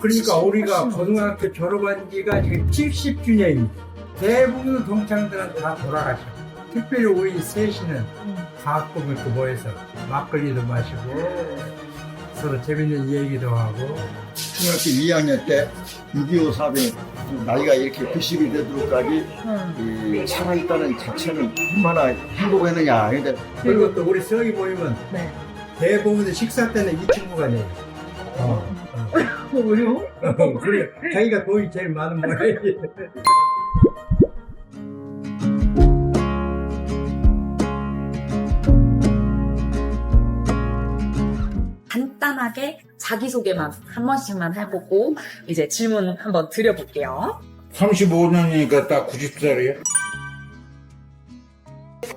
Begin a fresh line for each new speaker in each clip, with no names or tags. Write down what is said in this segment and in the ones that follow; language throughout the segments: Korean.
그러니까 우리가 고등학교 졸업한 지가 지금 70주년입니다. 대부분 동창들은 다 돌아가셔. 특별히 우리 셋이는
음.
가끔 이렇게 모여서 막걸리도 마시고 서로 재밌는 얘기도 하고
중학교 2학년 때 6.25 사병 나이가 이렇게 90이 되도록까지
음.
이 살아있다는 자체는 얼마나 행복했느냐. 근데
그리고 또 우리 성이 모이면
네.
대부분 식사 때는 이 친구가 내요. 어, 어.
왜요?
그래, 자기가 돈이 제일 많은 모양이지.
간단하게 자기소개만 한 번씩만 해보고 이제 질문 한번 드려볼게요.
35년이니까 딱 90살이에요.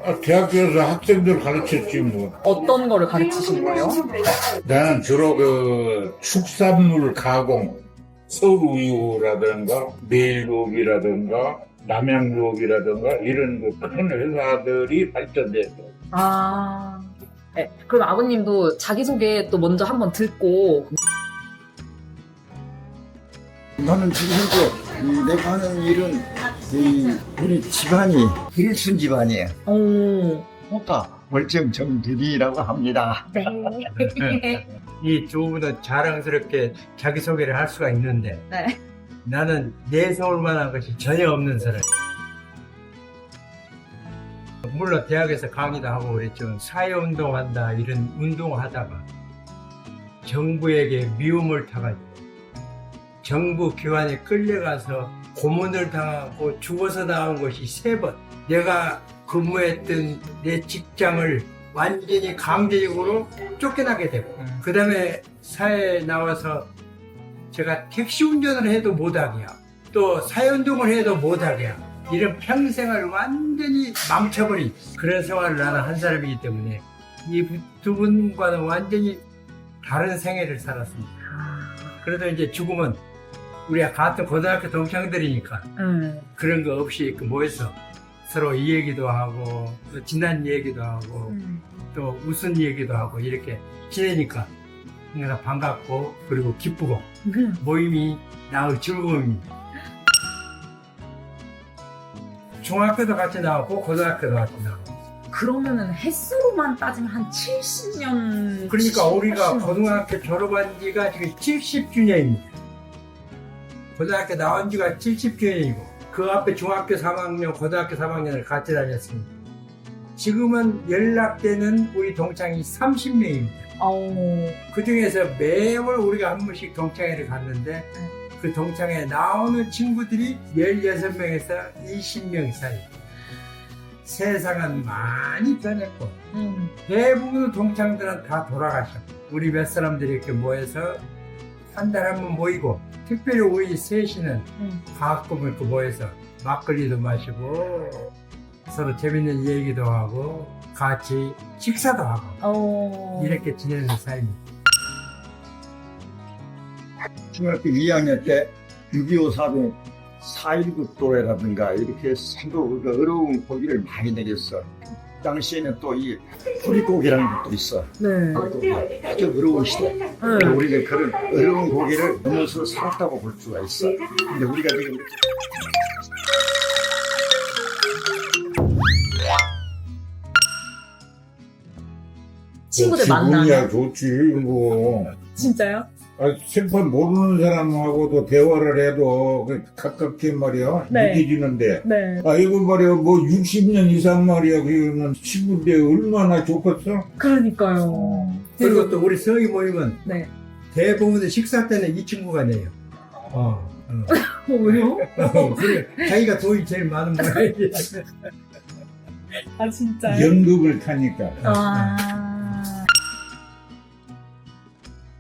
아, 대학교에서 학생들 가르쳤지 뭐.
어떤 거를 가르치신 거예요?
나는 주로 그 축산물 가공, 서울 우유라든가 메일루업이라든가 남양유업이라든가 이런 그큰 회사들이 발전돼서
아. 네, 그럼 아버님도 자기소개 또 먼저 한번 듣고
나는 지금 현재 이 내가 하는 일은 이 우리 집안이 일순 집안이에요.
오.
호가 월정 정들이라고 합니다.
네.
이 두 분은 자랑스럽게 자기소개를 할 수가 있는데
네.
나는 내세울 만한 것이 전혀 없는 사람. 물론 대학에서 강의도 하고 그랬지만 사회운동 한다 이런 운동을 하다가 정부에게 미움을 타가지고 정부 기관에 끌려가서 고문을 당하고 죽어서 나온 것이 세 번. 내가 근무했던 내 직장을 완전히 강제적으로 쫓겨나게 되고 그 다음에 사회에 나와서 제가 택시 운전을 해도 못하게야. 또 사회운동을 해도 못하게야. 이런 평생을 완전히 망쳐버린 그런 생활을 나는 한 사람이기 때문에 이 두 분과는 완전히 다른 생애를 살았습니다. 그래도 이제 죽으면 우리가 같은 고등학교 동창들이니까
음.
그런 거 없이 이렇게 모여서 서로 이 얘기도 하고 또 지난 얘기도 하고
음.
또 웃은 얘기도 하고 이렇게 지내니까 항상 반갑고 그리고 기쁘고 모임이 나의 즐거움입니다. 중학교도 같이 나오고 고등학교도 같이 나오고
그러면은 횟수로만 따지면 한 70년.
그러니까 우리가 고등학교 졸업한 지가 지금 70주년입니다. 고등학교 나온 지가 70주년이고 그 앞에 중학교 3학년, 고등학교 3학년을 같이 다녔습니다. 지금은 연락되는 우리 동창이 30명입니다.
어.
그 중에서 매월 우리가 한 번씩 동창회를 갔는데 그 동창회에 나오는 친구들이 16명에서 20명 사이. 세상은 많이 변했고
음.
대부분 동창들은 다 돌아가셨고 우리 몇 사람들이 이렇게 모여서 한 달에 한 번 모이고 특별히 우리 셋이는
음.
가끔 이렇게 모여서 막걸리도 마시고 서로 재밌는 얘기도 하고 같이 식사도 하고
어.
이렇게 지내는 사이입니다.
중학교 2학년 때 6.25 사병 4.19 또래라든가 이렇게 상도 그 어려운 고기를 많이 내렸어. 당시에는 또 이 뿌리고기라는 것도 있어.
네.
아주 어려운 시대.
네.
우리가 그런 어려운 고기를 넘어서 살았다고 볼 수가 있어. 근데 우리가 지금 이렇게
친구들 만나면
좋지 뭐.
진짜요?
아, 생판 모르는 사람하고도 대화를 해도 그 가깝게 말이야
네.
느껴지는데
네.
아 이거 말이야 뭐 60년 이상 말이야 그러면 친구인데 얼마나 좋겠어?
그러니까요.
그리고 또 우리 성이 모이면
네.
대부분 식사 때는 이 친구가 내요. 어. 어.
어, 왜요?
그래, 자기가 돈이 제일 많은 모양이지.
아 진짜요?
연극을 타니까
아.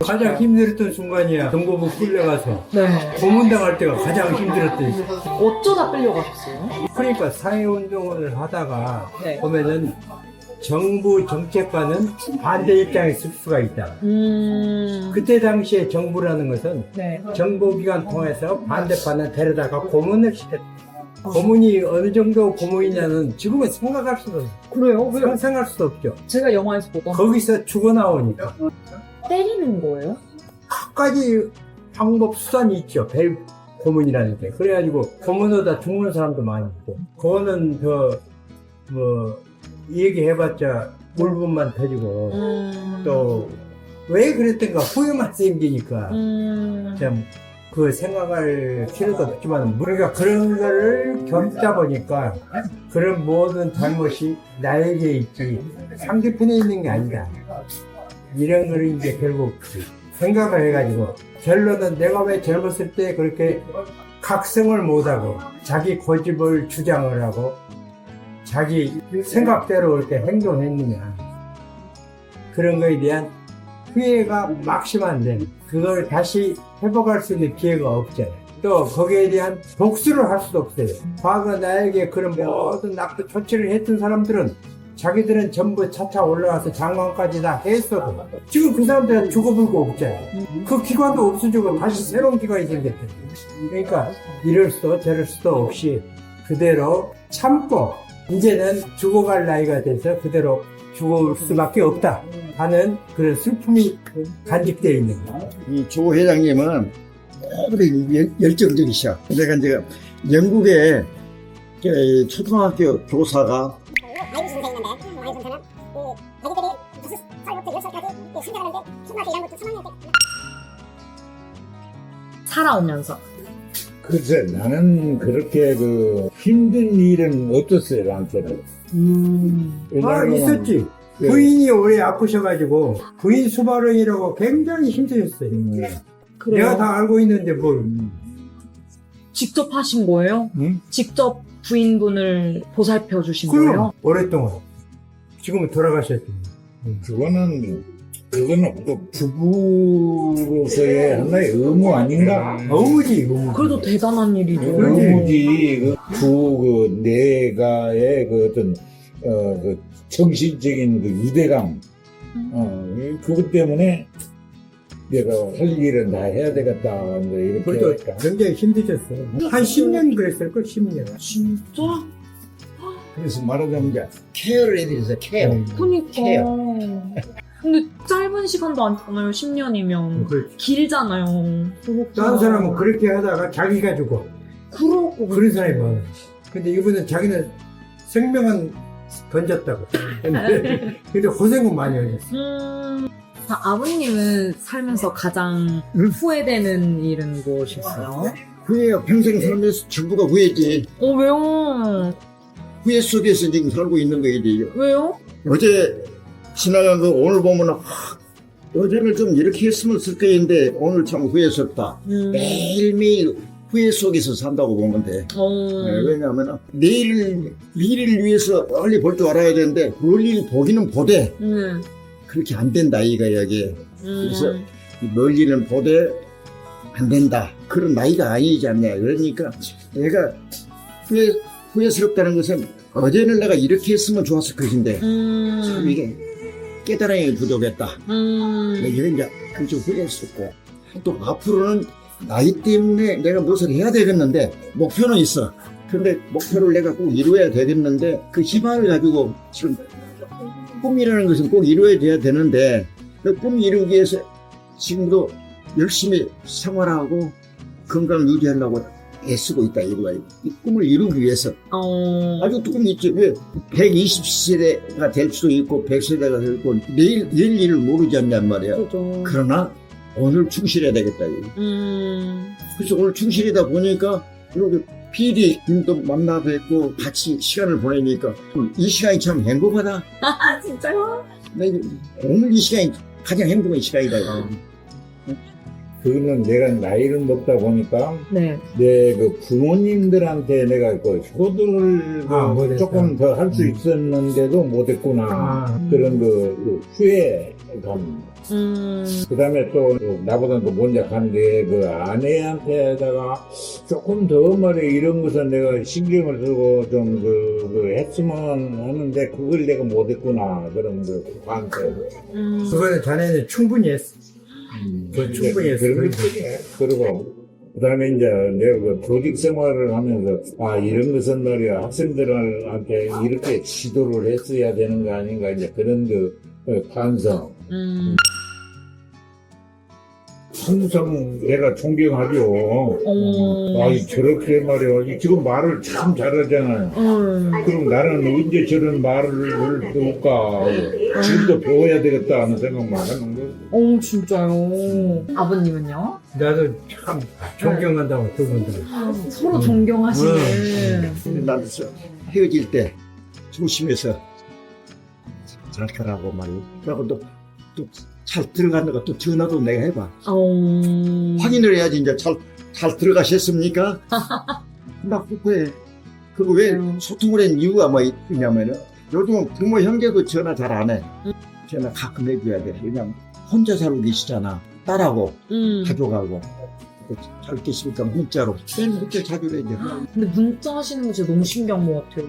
가장 힘들었던 순간이야. 정보부 끌려가서
네.
고문당할 때가 가장 힘들었대.
어쩌다 끌려가셨어요?
그러니까 사회운동을 하다가
네.
보면은 정부 정책과는 반대 입장에 있을 수가 있다.
음.
그때 당시에 정부라는 것은
네.
정보기관 통해서 반대편에 데려다가 고문을 시켰다. 고문이 어느 정도 고문이냐는 지금은 생각할 수도 없어요.
그래요? 왜?
상상할 수도 없죠.
제가 영화에서 보던
거기서 죽어 나오니까
때리는 거예요?
끝까지 방법 수단이 있죠. 벨 고문이라는 게. 그래가지고 고문하다 죽는 사람도 많이 있고. 그거는 더, 뭐, 얘기해봤자 물분만 터지고,
음.
또, 왜 그랬던가 후회만 생기니까,
음.
참, 그 생각할 필요도 없지만, 우리가 그런 거를 겪다 보니까, 그런 모든 잘못이 나에게 있지, 상대편에 있는 게 아니다. 이런 거를 이제 결국 생각을 해가지고, 결론은 내가 왜 젊었을 때 그렇게 각성을 못하고, 자기 고집을 주장을 하고, 자기 생각대로 이렇게 행동했느냐. 그런 거에 대한 후회가 막심한데 그걸 다시 회복할 수 있는 기회가 없잖아요. 또 거기에 대한 복수를 할 수도 없어요. 과거 나에게 그런 모든 나쁜 조치를 했던 사람들은 자기들은 전부 차차 올라가서 장관까지 다 했어도 지금 그 사람들은 죽어불고 없잖아요. 그 기관도 없어지고 다시 새로운 기관이 생겼거든요. 그러니까 이럴 수도 저럴 수도 없이 그대로 참고 이제는 죽어갈 나이가 돼서 그대로 죽을 수밖에 없다 하는 그런 슬픔이 간직되어 있는 거예요.
이 조 회장님은 너무 열- 열정적이셔. 내가 이제 영국에 그 초등학교 교사가
살아오면서.
글쎄, 나는 그렇게 그 힘든 일은 없었어요, 나한테는.
음.
아, 있었지.
네.
부인이 오래 아프셔가지고 부인 수발응이라고 굉장히 힘드셨어요.
음,
그래요?
내가 다 알고 있는데 뭘.
직접 하신 거예요?
응?
직접 부인분을 보살펴 주신 거예요?
오랫동안. 지금은 돌아가셨지.
그거는, 그거는 또 부부로서의 하나의 의무 아닌가?
어우지, 의무.
그래도 대단한 일이죠.
의무지, 그, 부, 그, 내가의 그 어떤, 어, 그, 정신적인 그 유대감, 어, 이- 그것 때문에 내가 할 일은 다 해야 되겠다, 이제 이렇게.
그것도
하니까.
굉장히 힘드셨어. 한 10년 그랬을 걸, 10년.
진짜?
그래서 말하자면 이제 케어를 해드려서 케어.
그니까. 근데 짧은 시간도 아니잖아요, 10년이면.
그렇지.
길잖아요.
다른 사람은 그렇게 하다가 자기가 죽어.
그러고.
그런 사람이 많아. 근데 이분은 자기는 생명은 던졌다고. 근데, 근데 고생은 많이 하셨어.
음. 자, 아버님은 살면서 가장
응?
후회되는 일은 무엇이었어요?
후회가 평생 살면서 전부가 후회지.
어, 왜요?
후회 속에서 지금 살고 있는 거지.
왜요?
어제 지나간 거 오늘 보면 아, 어제를 좀 이렇게 했으면 쓸 거인데 오늘 참 후회스럽다.
음.
매일매일 후회 속에서 산다고 보면 돼.
어.
네, 왜냐하면 내일 미래를 위해서 빨리 볼 줄 알아야 되는데 멀리를 보기는 보되
음.
그렇게 안 된다 이거야 이게
음.
그래서 이 멀리는 보되 안 된다 그런 나이가 아니지 않냐 그러니까 내가 후회, 후회스럽다는 것은 어제는 내가 이렇게 했으면 좋았을 것인데 참
음.
이게 깨달음이 부족했다
음.
이런 이제 그좀 후회스럽고 또 앞으로는 나이 때문에 내가 무엇을 해야 되겠는데 목표는 있어. 근데 목표를 내가 꼭 이루어야 되겠는데 그 희망을 가지고 지금 꿈이라는 것은 꼭 이루어야 되는데 그 꿈 이루기 위해서 지금도 열심히 생활하고 건강을 유지하려고 애쓰고 있다 이거야. 이 꿈을 이루기 위해서
어.
아주 꿈이 있지. 왜 120세대가 될 수도 있고 100세대가 될 있고 내일 내일 일을 모르지 않냔 말이야.
그죠.
그러나 오늘 충실해야 되겠다. 이거.
음.
그래서 오늘 충실이다 보니까 이렇게 PD님도 만나 뵙고 같이 시간을 보내니까 이 시간이 참 행복하다.
아, 진짜요?
나 이거 오늘 이 시간이 가장 행복한 시간이다. 이거.
그거는 내가 나이를 먹다 보니까
네.
내 그 부모님들한테 내가 그 효도를 그
아, 못했다.
조금 더 할 수
음.
있었는데도 못했구나.
아,
그런 그, 그 후회감.
음.
그 다음에 또 나보다 더 먼저 간데 그 아내한테다가 조금 더 말해 이런 것은 내가 신경을 쓰고 좀 그, 그 했으면 하는데 그걸 내가 못했구나. 그런 그 관태.
음.
그거는 자네는 충분히 했어. 충분히 했어.
그런 것들이야. 그리고 그다음에 이제 내가 그 조직 생활을 하면서 아 이런 것은 말이야 학생들한테 이렇게 지도를 했어야 되는 거 아닌가 이제 그런 그 어, 반성.
음.
항상 내가 존경하죠.
어.
아, 저렇게 말이야. 지금 말을 참 잘하잖아요.
음.
그럼 나는 언제 저런 말을 배울까? 지금도 배워야 되겠다 하는 생각만 하는 거예요.
어, 진짜요. 아버님은요?
나도 참 존경한다고 두분 다.
서로 존경하시는.
나도 저 헤어질 때 조심해서 잘 가라고 말이야. 그리고 또, 또 잘 들어갔는가 또 전화도 내가 해봐.
어.
확인을 해야지 이제 잘, 잘 들어가셨습니까? 막 그거에 그리고 왜
음.
소통을 한 이유가 뭐 있냐면은 요즘 부모 형제도 전화 잘 안 해.
음.
전화 가끔 해줘야 돼. 왜냐면 혼자 살고 계시잖아. 딸하고
음.
가족하고 잘 계시니까 문자로 맨 문자 자주 해야 돼.
근데 문자 하시는 거 진짜 너무 신기한 것 같아요.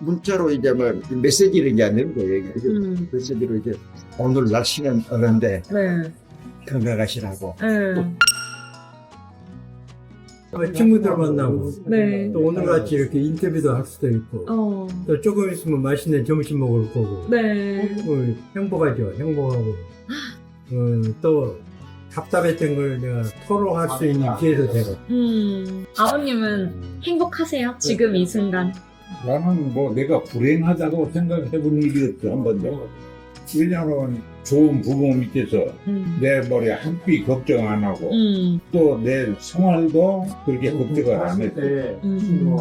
문자로 이제 뭐 메시지를 이제 안 내는 거예요. 이게
음.
메시지로 이제 오늘 날씨는 어런데
네.
건강하시라고.
네.
어, 친구들 만나고
네.
또 오늘같이 이렇게 인터뷰도 할 수도 있고
어.
또 조금 있으면 맛있는 점심 먹을 거고
네.
어, 행복하죠 행복하고 어, 또 답답했던 걸 내가 토로할 수 있는 기회도 되고
음. 아버님은 행복하세요? 지금 이 순간.
나는 뭐 내가 불행하다고 생각해 본 일이 없어, 한 번도. 왜냐면 좋은 부모 밑에서
음.
내 머리에 한삐 걱정 안 하고
음.
또 내 생활도 그렇게 걱정을 안 했어.
음.